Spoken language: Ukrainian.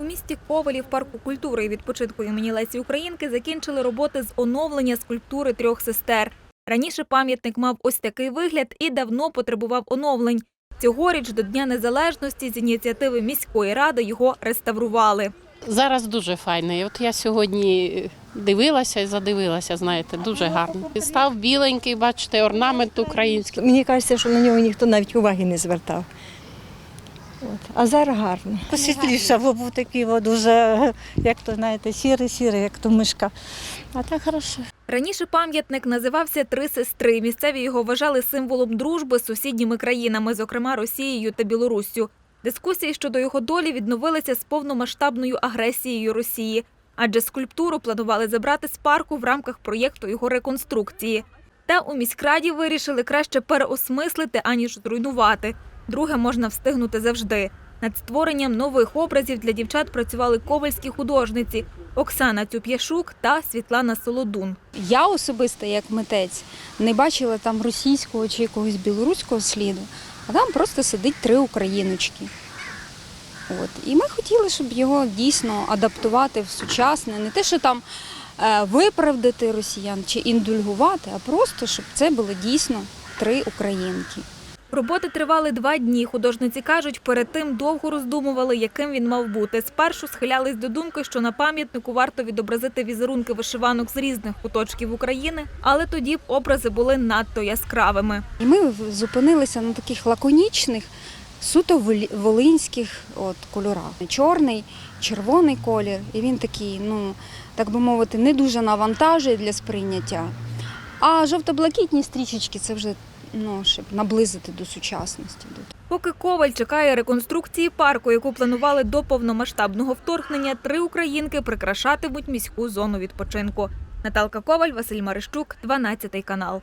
У місті Ковелі в парку культури і відпочинку імені Лесі Українки закінчили роботи з оновлення скульптури трьох сестер. Раніше пам'ятник мав ось такий вигляд і давно потребував оновлень. Цьогоріч до Дня Незалежності з ініціативи міської ради його реставрували. Зараз дуже файний. От я сьогодні дивилася і задивилася, знаєте, дуже гарно. І Став біленький, бачите, орнамент український. Мені кажеться, що на нього ніхто навіть уваги не звертав. От. А зараз гарно. Посвітліше, бо був такий от дуже, як то знаєте, сірий-сірий, як то мишка. А так хорошо. Раніше пам'ятник називався Три сестри. Місцеві його вважали символом дружби з сусідніми країнами, зокрема Росією та Білоруссю. Дискусії щодо його долі відновилися з повномасштабною агресією Росії, адже скульптуру планували забрати з парку в рамках проєкту його реконструкції. Та у міськраді вирішили краще переосмислити, аніж зруйнувати. Друге можна встигнути завжди. Над створенням нових образів для дівчат працювали ковальські художниці Оксана Тюп'яшук та Світлана Солодун. Я особисто, як митець, не бачила там російського чи якогось білоруського сліду, а там просто сидить три україночки. От. І ми хотіли, щоб його дійсно адаптувати в сучасне, не те, що там е, виправдати росіян чи індульгувати, а просто щоб це було дійсно три українки. Роботи тривали два дні. Художниці кажуть, перед тим довго роздумували, яким він мав бути. Спершу схилялись до думки, що на пам'ятнику варто відобразити візерунки вишиванок з різних куточків України, але тоді б образи були надто яскравими. І ми зупинилися на таких лаконічних, суто волинських от, кольорах. Чорний, червоний колір, і він такий, ну, так би мовити, не дуже навантажує для сприйняття. А жовто-блакитні стрічечки це вже ну, щоб наблизити до сучасності. Поки Коваль чекає реконструкції парку, яку планували до повномасштабного вторгнення, три українки прикрашатимуть міську зону відпочинку. Наталка Коваль, Василь Марищук, 12 канал.